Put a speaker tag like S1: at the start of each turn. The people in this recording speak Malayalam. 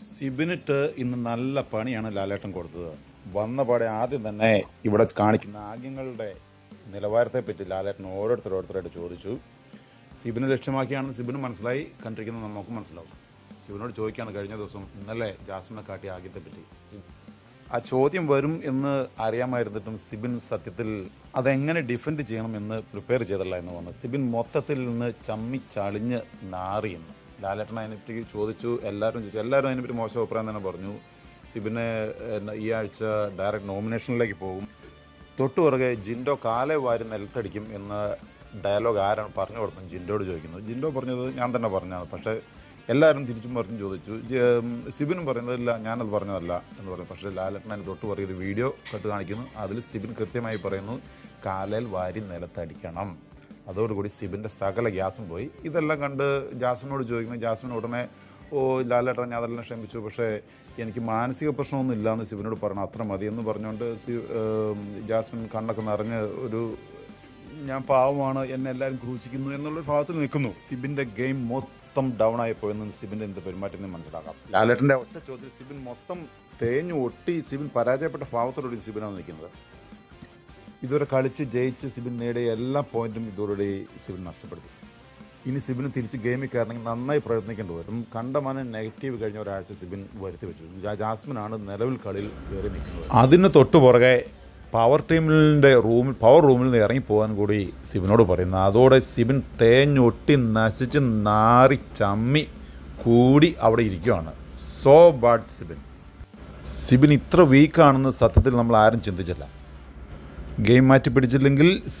S1: സിബിനിട്ട് ഇന്ന് നല്ല പണിയാണ് ലാലേട്ടൻ കൊടുത്തത്. വന്ന പാടെ ആദ്യം തന്നെ ഇവിടെ കാണിക്കുന്ന ആഗ്യങ്ങളുടെ നിലവാരത്തെപ്പറ്റി ലാലേട്ടൻ ഓരോരുത്തർ ഓരോരുത്തരായിട്ട് ചോദിച്ചു. സിബിനെ ലക്ഷ്യമാക്കിയാണെന്ന് സിബിന് മനസ്സിലായി കണ്ടിരിക്കുന്നത് നമുക്ക് മനസ്സിലാവും. സിബിനോട് ചോദിക്കുകയാണ് കഴിഞ്ഞ ദിവസം ഇന്നലെ ജാസ്മിനെ കാട്ടിയ ആഗ്യത്തെപ്പറ്റി. ആ ചോദ്യം വരും എന്ന് അറിയാമായിരുന്നിട്ടും സിബിൻ സത്യത്തിൽ അതെങ്ങനെ ഡിഫെൻഡ് ചെയ്യണം എന്ന് പ്രിപ്പയർ ചെയ്തല്ല എന്ന് വന്നത് സിബിൻ മൊത്തത്തിൽ നിന്ന് ചമ്മി ചളിഞ്ഞ് നാറിയെന്ന് ലാലേട്ടൻ അതിനെപ്പറ്റി ചോദിച്ചു എല്ലാവരും ചോദിച്ചു. എല്ലാവരും അതിനെപ്പറ്റി മോശം അഭിപ്രായം തന്നെ പറഞ്ഞു. സിബിനെ ഈ ആഴ്ച ഡയറക്റ്റ് നോമിനേഷനിലേക്ക് പോകും. തൊട്ടു പുറകെ ജിൻഡോ കാലെ വാരി നിലത്തടിക്കും എന്ന ഡയലോഗ് ആരാണ് പറഞ്ഞു കൊടുത്തത് ജിൻഡോട് ചോദിക്കുന്നു. ജിൻഡോ പറഞ്ഞത് ഞാൻ തന്നെ പറഞ്ഞാണ് പക്ഷേ എല്ലാവരും തിരിച്ചും പറഞ്ഞു ചോദിച്ചു. സിബിനും പറയുന്നതില്ല ഞാനത് പറഞ്ഞതല്ല എന്ന് പറഞ്ഞു. പക്ഷേ ലാലട്ടൻ അതിന് തൊട്ട് പറയുന്ന വീഡിയോ കട്ട് കാണിക്കുന്നു. അതിൽ സിബിൻ കൃത്യമായി പറയുന്നു കാലയിൽ വാരി നിലത്തടിക്കണം. അതോടുകൂടി സിബിന്റെ സകല ഗ്യാസും പോയി. ഇതെല്ലാം കണ്ട് ജാസ്മിനോട് ചോദിക്കുന്നു. ജാസ്മിൻ ഉടനെ ഓ ലാലേട്ടൻ ഞാൻ അതെല്ലാം ക്ഷമിച്ചു. പക്ഷേ എനിക്ക് മാനസിക പ്രശ്നമൊന്നും ഇല്ലയെന്ന് സിബിനോട് പറഞ്ഞു. അത്ര മതി എന്ന് പറഞ്ഞുകൊണ്ട് ജാസ്മിൻ കണ്ണൊക്കെ നിറഞ്ഞ് ഒരു ഞാൻ പാവമാണ്. എന്നെ എല്ലാവരും ക്രൂശിക്കുന്നു എന്നുള്ള ഭാഗത്തിൽ നിൽക്കുന്നു. സിബിന്റെ ഗെയിം മൊത്തം ഡൗൺ ആയി പോയെന്ന് സിബിന്റെ എന്ത് പെരുമാറ്റം മനസ്സിലാക്കാം. ലാലേട്ടന്റെ ഒറ്റ ചോദ്യത്തിൽ സിബിൻ മൊത്തം തേഞ്ഞു ഒട്ടി സിബിൻ പരാജയപ്പെട്ട ഭാവത്തോടുകൂടി സിബിനാണ് നിൽക്കുന്നത്. ഇതുവരെ കളിച്ച് ജയിച്ച് സിബിൻ നേടിയ എല്ലാ പോയിന്റും ഇതോടുകൂടി സിബിൻ നഷ്ടപ്പെടുത്തി. ഇനി സിബിന് തിരിച്ച് ഗെയിമിൽ കയറണമെങ്കിൽ നന്നായി പ്രയത്നിക്കേണ്ടി വരും. കണ്ടമാനം നെഗറ്റീവ് കഴിഞ്ഞ ഒരാഴ്ച സിബിൻ വരുത്തി വെച്ചു ജാസ്മിനാണ് നിലവിൽ കളിയിൽ കയറി നിൽക്കുന്നത്. അതിന് തൊട്ടു പുറകെ പവർ ടീമിന്റെ റൂമിൽ പവർ റൂമിൽ നിന്ന് ഇറങ്ങി പോകാൻ കൂടി സിബിനോട് പറയുന്നു. അതോടെ സിബിൻ തേഞ്ഞൊട്ടി നശിച്ച് നാറി ചമ്മി കൂടി അവിടെ ഇരിക്കുകയാണ്. So bad Sibin. സിബിൻ ഇത്ര വീക്കാണെന്ന് സത്യത്തിൽ നമ്മൾ ആരും ചിന്തിച്ചില്ല. ഗെയിം മാറ്റി പിടിച്ചില്ലെങ്കിൽ